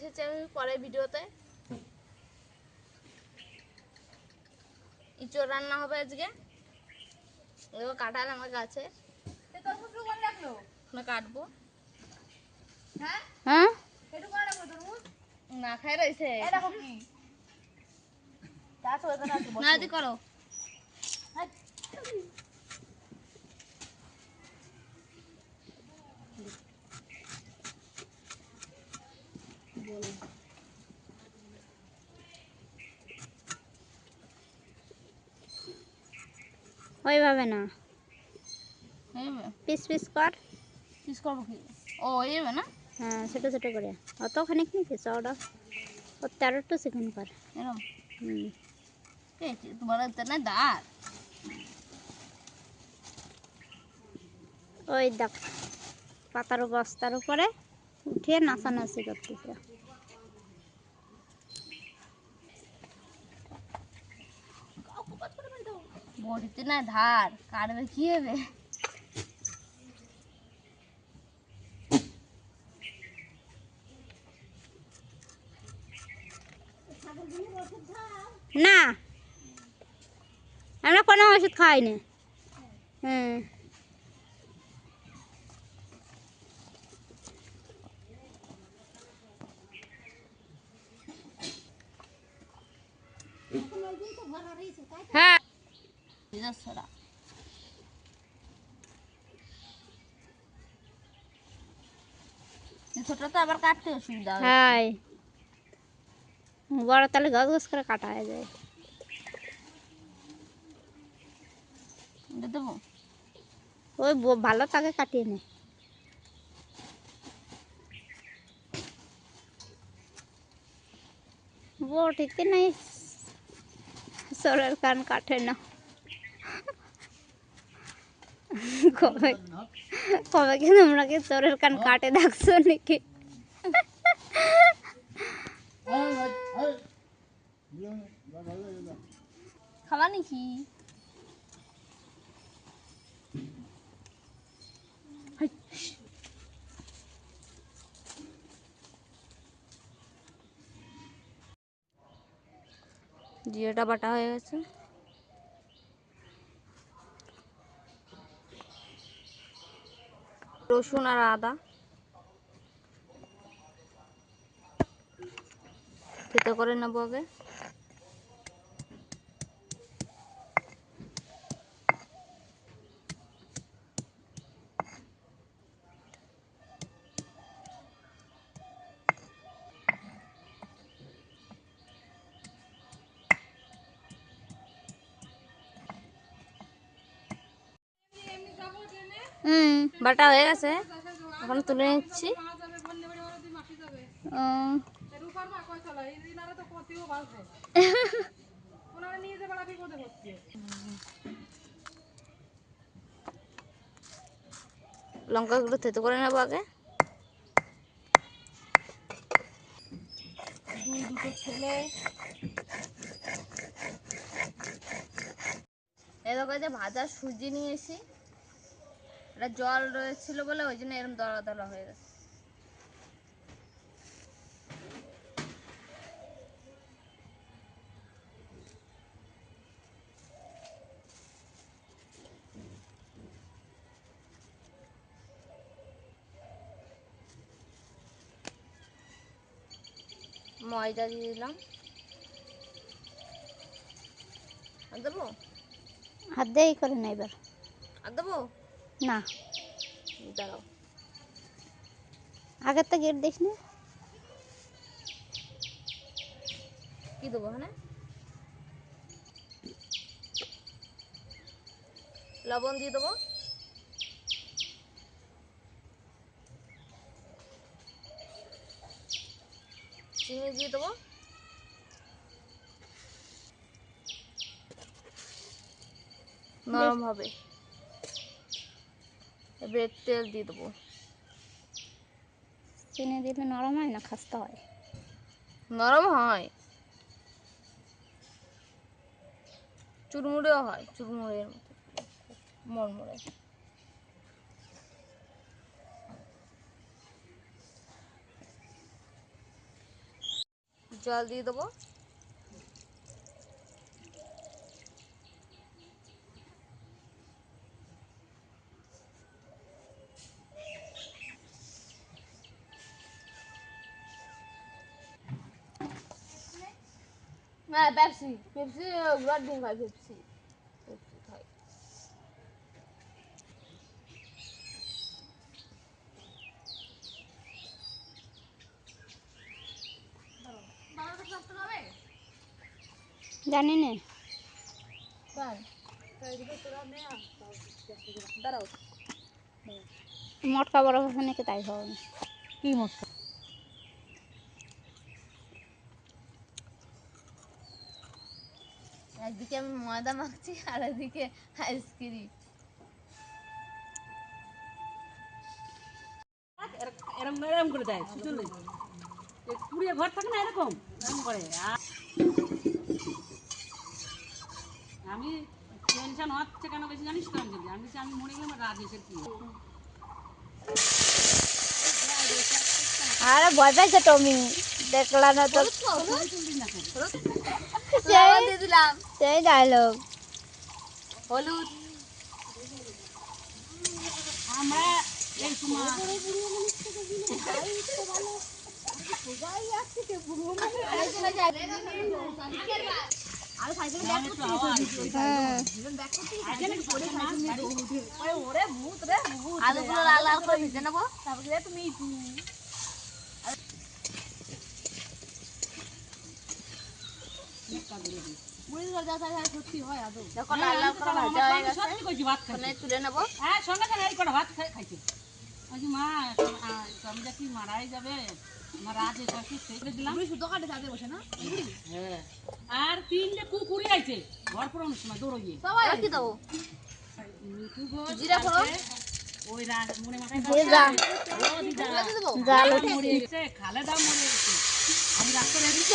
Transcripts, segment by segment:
এসেছি আমি পরের ভিডিওতে। ইঁচড় রান্না হবে আজকে। এবার কাঁঠাল আমার গাছে। ওখানে কাটবো। হ্যাঁ? হ্যাঁ না খাই রয়েছে। না করো। ওইভাবে না। পিস পিস কর। পিস করব কি? ও এইভাবে না? হ্যাঁ ছোটো ছোটো করে। অতখানিক নাকি চওড়া ও তেরো টু চিকেন কর হুম। যে তোমার না দাঁত। ওই দেখ পাতার বস্তার উপরে উঠিয়ে নাচানাচি করতেছে। বড়িতে না ধার কাটবে কি হবে? না। আমরা কোনো ওষুধ খাই না হুম। হ্যাঁ। নিজস্বরা ছোটটা তো আবার কাটতে অসুবিধা হবে হ্যাঁ বড় তাহলে গজ গজ করে কাটা হয়ে যায় এটা দেবো ওই ব- ভালো তাকে কাটিয়ে নে বটিতে নাই সরের কান কাটে না কবে? কবে কি তোমরা কি চোরের কান কাটে দেখছ নাকি? খাবা নাকি? জিরাটা বাটা হয়ে গেছে। রসুন আর আদা। খেতে করে নেব আগে। বাটা হয়ে গেছে। এখন তুলে নিচ্ছি। লঙ্কাগুলো থেতো করে নেব আগে। ছেলে এরকম যে ভাজা সুজি নিয়ে এসি এটা জল রয়েছিল বলে ওই জন্য এরকম দলা দলা হয়ে গেছে। ময়দা দিয়ে দিলাম। আর দেবো? হাত দিয়েই করে না এবার। আর দেবো? না। দাঁড়াও। আগের তো গেট দিস না? কি দেবো হ্যাঁ লবণ দিয়ে দেবো। চিনি দিয়ে দেবো। নরম হবে। এবার তেল দিয়ে দেবো। চিনি দিলে নরম হয় না খাস্তা হয়? নরম হয়। চুরমুড়েও হয় চুরমুড়ের মতো মরমরে। জল দিয়ে দেবো। হ্যাঁ পেপসি পেপসি ব্লাড ড্রিঙ্ক হয় পেপসি পেপসি জানি না। মটকা বড় নাকি তাই হবে? কি মশলা একদিকে আমি ময়দা মাখছি আর একদিকে আইসক্রিম এরকম এরকম করে দেয় সুচল কুড়িয়ে ঘর থাকে না এরকম? এরকম করে আর আমি টেনশন হচ্ছে কেন বেশি জানিস তো আমি আমি বলছি, আমি মনে গেলাম কি? আরে ভয় পাইছে টমি দেখলা না তো। দিলাম সেই ডায়লগ হলুদ। আমরা এই সময় হ্যাঁ আলুগুলো লাল লাল করে ভেজে নেব। তারপরে তুমি দেখো লাল লাল করে ভাজা হয়ে গেছে সত্যি কইছি ভাত খাই ওখানে তুলে নেব হ্যাঁ সঙ্গে সঙ্গে এই কটা ভাত খাই- খাইছে বলছি মা টমিটা কি মারাই যাবে আমার রাজে সবকি সেরে দিলাম সুতো কাটে তাতে বসে না হ্যাঁ আর তিনটে কুকুরি আছে ঘর পড়ানোর সময় দৌড়িয়ে এবার দেবো জিরা ফোড়ন ওই রাজ মনে মাথায় দেবো জাল মরে গেছে আমি ডাক্তার এদিকে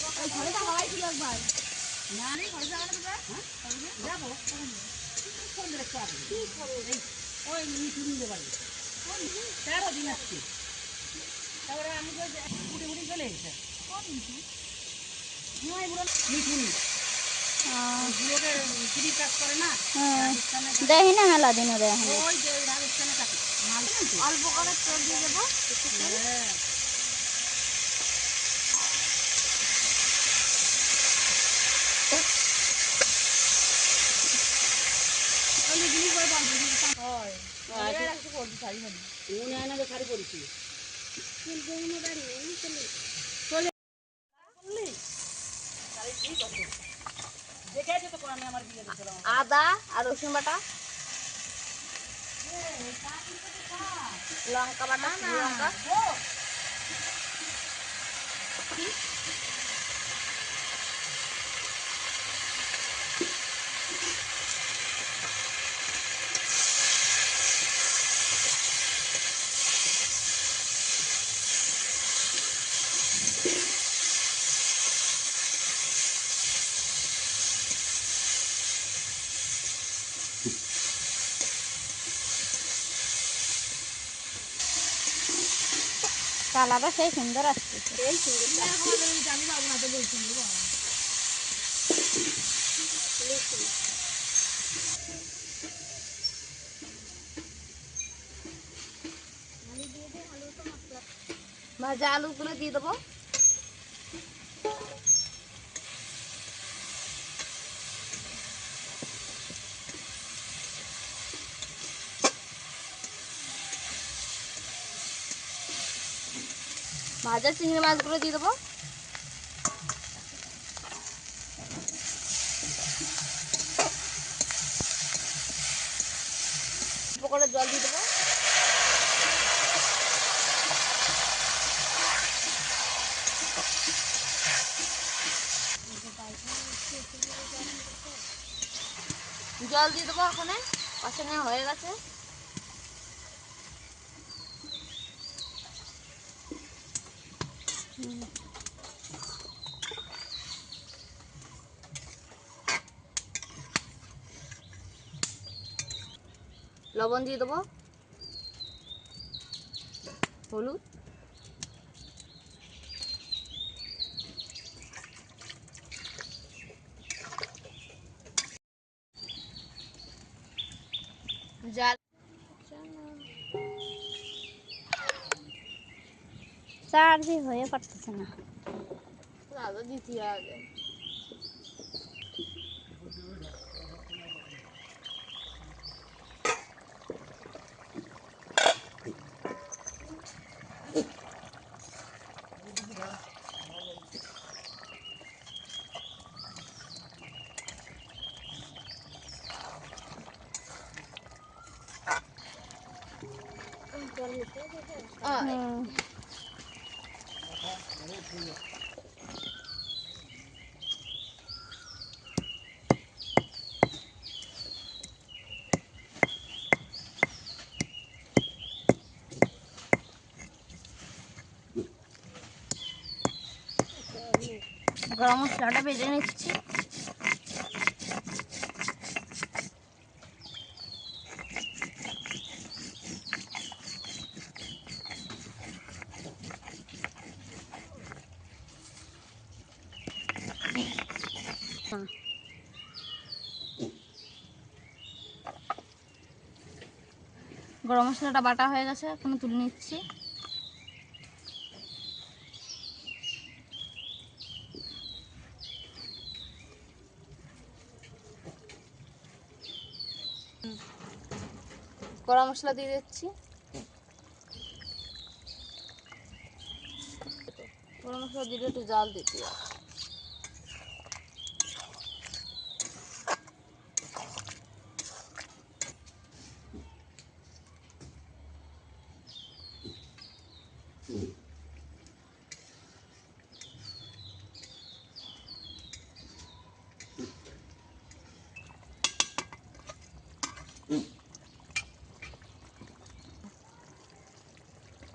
তেরো দিন আসছে তারপরে আমি উঠে উঠে চলে হ্যাঁ রাজস্থানে দেখি না মেলা দিনও দেখি। অল্প করে তেল দিয়ে দেবো। হ্যাঁ। উনি আয়না তো শাড়ি পরেছি দেখে আছে তো আমি আমার বিয়ে দিয়েছিলাম আদা আর রসুন বাটা লঙ্কা বাটা, শুকনো লঙ্কা কালারটা সেই সুন্দর আসছে। ভাজা আলুগুলো দিয়ে দেবো। ভাজা চিংড়ি মাছগুলো দিয়ে দেবো। করে জল দিয়ে দেবো। জল দিয়ে দেবো ওখানে পাশে হয়ে গেছে। লবণ দিয়ে দেবো? হলুদ জাল চার্জ হয়ে পারতেছে না আদা দিতে আগে আহ, হুম। গরম মশলাটা ভেজে নিচ্ছি গরম মশলাটা বাটা হয়ে গেছে, এখন তুলে নিচ্ছি। গরম মশলা দিয়ে দিচ্ছি। গরম মশলা দিলে একটু জাল দিতে হবে।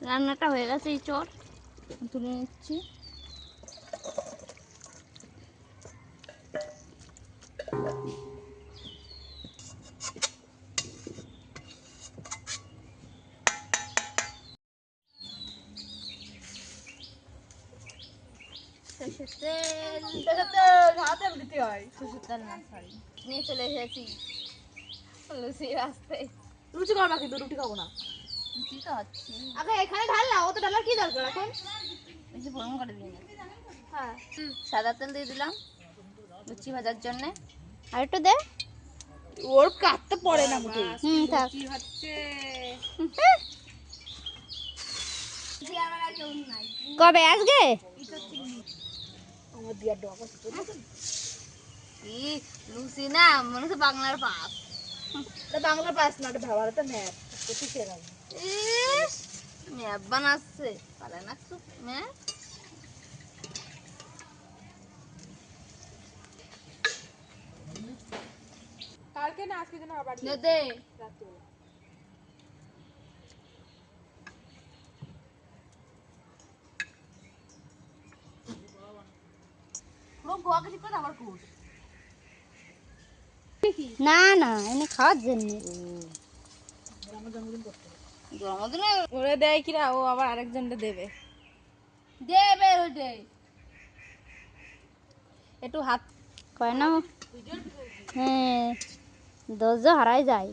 রান্নাটা হয়ে গেছে এই চট। তুলে নিচ্ছি। হয়। নিয়ে চলে এসেছি। লুচি লুচি করবা কিন্তু রুটি খাব না। তো হচ্ছে আগে এখানে ঢাল না ও তো ঢালার কি দরকার এখন? বেশি গরম করে দিই হ্যাঁ। সাদা তেল দিয়ে দিলাম লুচি ভাজার জন্যে। আর একটু দে। ওর কাটতে পড়ে না মোটে হুম থাক। কি হচ্ছে। কবে আজকে? আমার দিয়ার ডবা কি লুচি না মনে হচ্ছে বাংলার পাস। এটা বাংলা পাস না এটা ভাবাটা ম্যাপ কোথায় কে বানাচ্ছে। পারে না খুব কালকে না আজকে যেন আবার দে দে। রাত্রিবেলা পুরো গোয়া কিছু করে আবার কুস না না এনে খাওয়ার জন্য। জন্মদিনে ওরে দেয় কিরা ও আবার আরেকজনটা দেবে। দেবে একটু হাত কয় না হ্যাঁ দরজা হারাই যায়।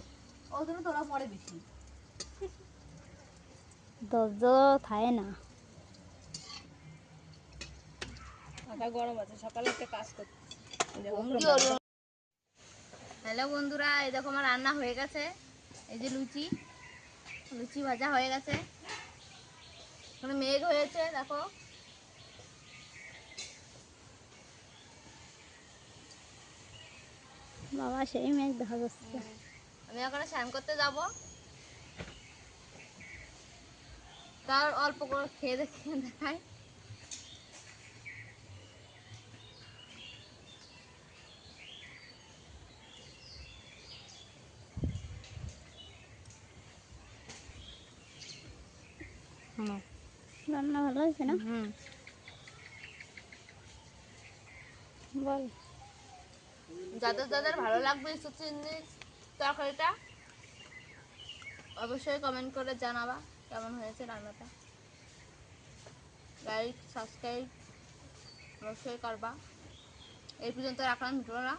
ওই জন্য তোরা পরে বেশি দরজা থাকে না। মাথা গরম আছে সকালে একটা কাজ করতে হ্যালো বন্ধুরা এই দেখো আমার রান্না হয়ে গেছে। এই যে লুচি। লুচি ভাজা হয়ে গেছে। এখানে মেঘ হয়েছে দেখো। বাবা সেই মেঘ দেখা যাচ্ছে। আমি ওখানে স্নান করতে যাব। তার অল্প করে খেয়ে দেখে দেখাই। রান্না ভালো হয়েছে না? হুম। বল। যাদের যাদের ভালো লাগবে তরকারিটা? অবশ্যই কমেন্ট করে জানাবা কেমন হয়েছে রান্নাটা। লাইক সাবস্ক্রাইব অবশ্যই করবা। এই পর্যন্ত রাখলাম ভিডিওটা।